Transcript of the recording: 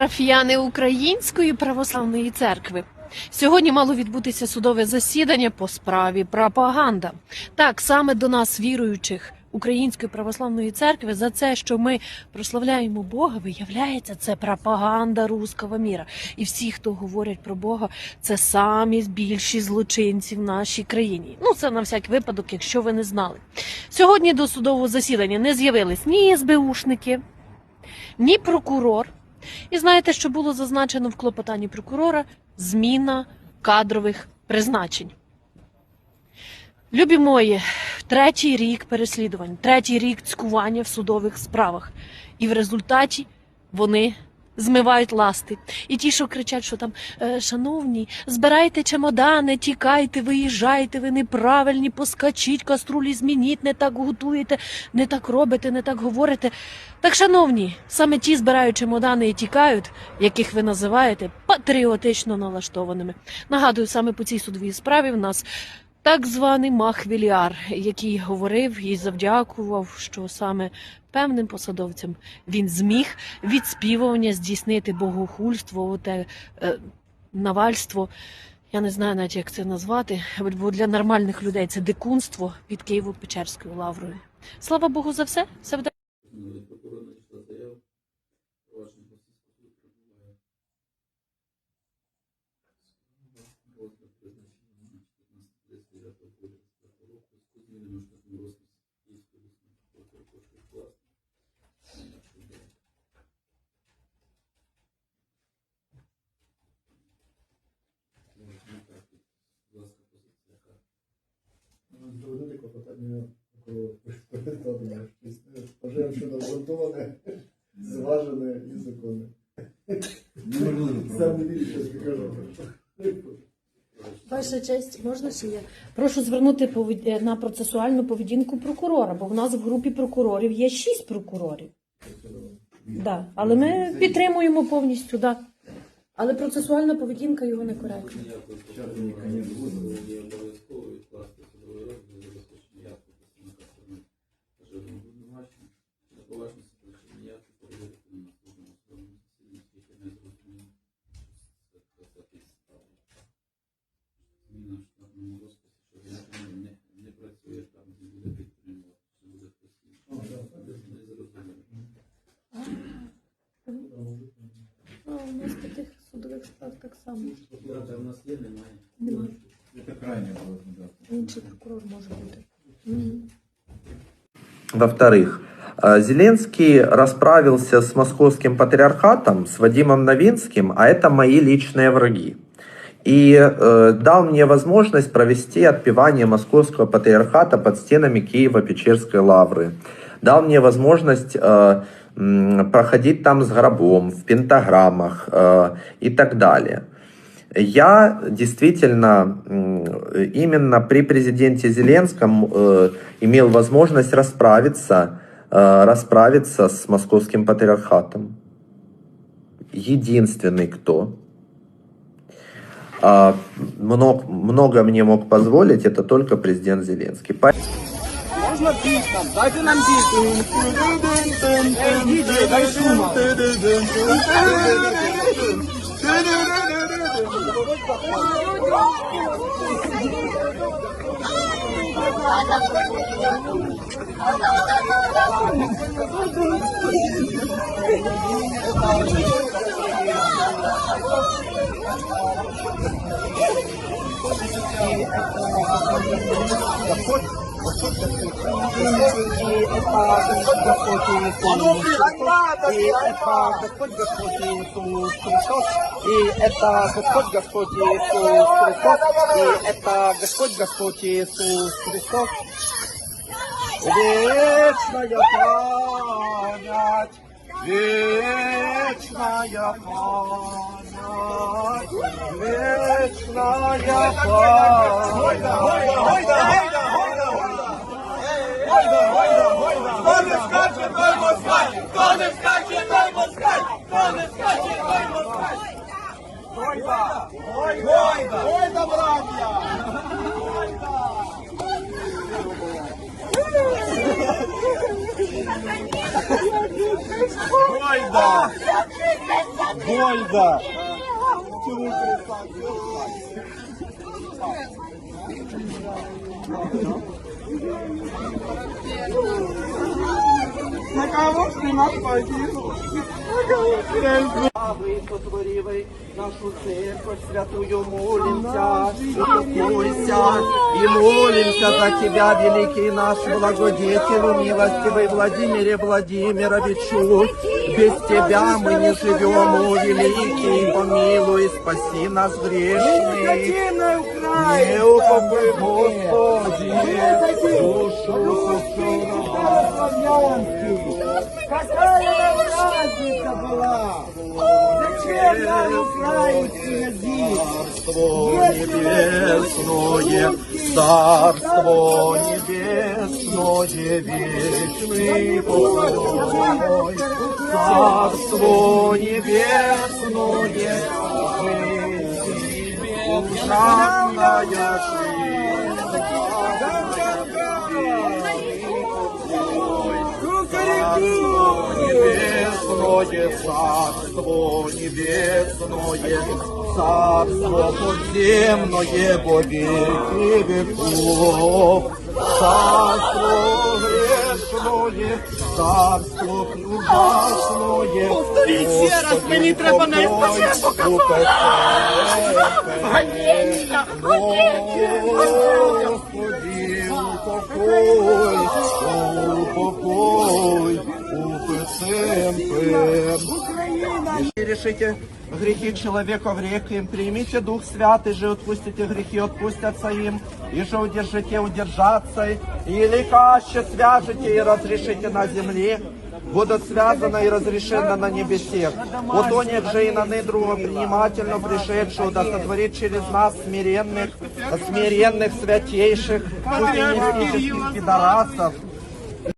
Парафіяни Української православної церкви. Сьогодні мало відбутися судове засідання по справі пропаганда. Так саме до нас, віруючих Української православної церкви, за це, що ми прославляємо Бога, виявляється, це пропаганда руського міра. І всі, хто говорять про Бога, це самі більші злочинці в нашій країні. Ну це на всяк випадок, якщо ви не знали. Сьогодні до судового засідання не з'явились ні СБУшники, ні прокурор. І знаєте, що було зазначено в клопотанні прокурора? Зміна кадрових призначень. Любі мої, третій рік переслідувань, третій рік цькування в судових справах. І в результаті вони змивають ласти. І ті, що кричать, що там, «Е, шановні, збирайте чемодани, тікайте, виїжджайте, ви неправильні, поскачіть, каструлі змініть, не так готуєте, не так робите, не так говорите. Так, шановні, саме ті збирають чемодани і тікають, яких ви називаєте патріотично налаштованими. Нагадую, саме по цій судовій справі в нас так званий Махвіліар, який говорив і завдякував, що саме певним посадовцям він зміг відспівування здійснити богохульство, оте е, навальство. Я не знаю навіть, як це назвати, бо для нормальних людей це дикунство під Києво-Печерською лаврою. Слава Богу за все. Все буде Задовольнити клопотання прокурора. Вважаємо, що обґрунтоване, зважене і законне. Сам не вірю, що скажу. Ваша честь, можна ще я? Прошу звернути повед- на процесуальну поведінку прокурора, бо в нас в групі прокурорів є шість прокурорів. Да. Але ми підтримуємо повністю, да. Але процесуальна поведінка його некоректна. А, у нас таких судових справ так само. Прокурора в нас є, немає. Немає. Это крайне важно, да. Інший прокурор може бути. Мгм. Во-вторых, э, Зеленский расправился с московским патриархатом, с Вадимом Новинским, а это мои личные враги. И э, дал мне возможность провести отпевание московского патриархата под стенами Киева-Печерской лавры. Дал мне возможность э, м, проходить там с гробом, в пентаграммах э, и так далее. Я действительно именно при президенте Зеленском э, имел возможность расправиться, э, расправиться с московским патриархатом. Единственный, кто а, много, много мне мог позволить, это только президент Зеленский. not deep, man. Why can I deep? Hey, DJ, why you shoot, man? The foot Дайте нам пісню. Дай шума. И это Господь Господь Иисус Христос. И это Господь Господь Иисус Христос. И это Господь Господь Иисус Христос. Вечная память, вечная память, вечная память. Скаче, той москаль! Хто не скаче, той москаль! Хто не скаче, той москаль! Гойда! Гойда! Гойда, браття! Гойда! Гойда! На кого ж ти нападів? Славы, сотворивый нашу церковь святую, молимся, упокойся и молимся за Тебя, великий наш благодетель, милостивый Владимире Владимировичу. Без Тебя мы не живем, о великий, помилуй, спаси нас грешных. Не упокой, Господи, Какая разница была? Зачем нам? Царство небесное, Царство небесное, вечный покой. Царство небесное, вечный ужасная Небесное царство, небесное царство, подземное во веки веков. Царство грешное, царство ужасное. Повторіть ще раз, мені треба на Господи, упокой, упокой, упокой, Решите грехи человека в реки, примите Дух Святый же, отпустите грехи, отпустятся им, и же удержите, удержаться, и ликаще свяжете и разрешите на земле, будут связаны и разрешены на небесе. Утонет же и на друга принимательно пришедшего, да сотворит через нас смиренных, смиренных святейших, купинистических пидорасов,